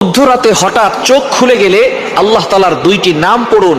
মধ্যরাতে হঠাৎ চোখ খুলে গেলে আল্লাহ তালার দুইটি নাম পড়ুন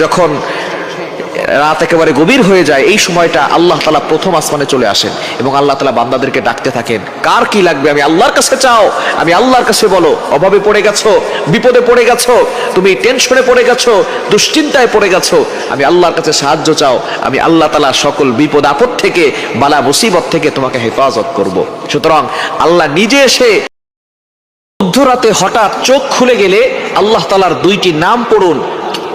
যখন রাত একেবারে গভীর হয়ে যায়, এই সময়টা আল্লাহ তালা প্রথম আসমানে চলে আসেন এবং আল্লাহ তালা বান্দাদেরকে ডাকতে থাকেন, কার কি লাগবে? আমি আল্লাহর কাছে চাও, আমি আল্লাহর কাছে বলো, অভাবে পড়ে গেছো, বিপদে পড়ে গেছো, তুমি টেনশনে পড়ে গেছো, দুশ্চিন্তায় পড়ে গেছো, আমি আল্লাহর কাছে সাহায্য চাও, আমি আল্লাহ তালা সকল বিপদ আপদ থেকে, বালা মুসিবত থেকে তোমাকে হেফাজত করব। সুতরাং আল্লাহ নিজে এসে মধ্যরাতে হঠাৎ চোখ খুলে গেলে আল্লাহ তালার দুইটি নাম পড়ুন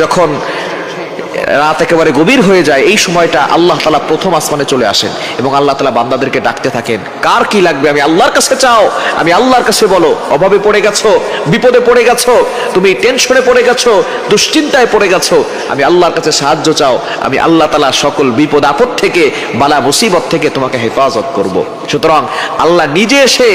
যখন রাত একেবারে গভীর হয়ে যায়, এই সময়টা আল্লাহ তালা প্রথম আসমানে চলে আসেন এবং আল্লাহ তালা বান্দাদেরকে ডাকতে থাকেন, কার কি লাগবে? আমি আল্লাহর কাছে চাও, আমি আল্লাহর কাছে বলো, অভাবে পড়ে গেছো, বিপদে পড়ে গেছো, তুমি টেনশনে পড়ে গেছো, দুশ্চিন্তায় পড়ে গেছো, আমি আল্লাহর কাছে সাহায্য চাও, আমি আল্লাহ তালা সকল বিপদ আপদ থেকে, বালা মুসিবত থেকে তোমাকে হেফাজত করব। সুতরাং আল্লাহ নিজে এসে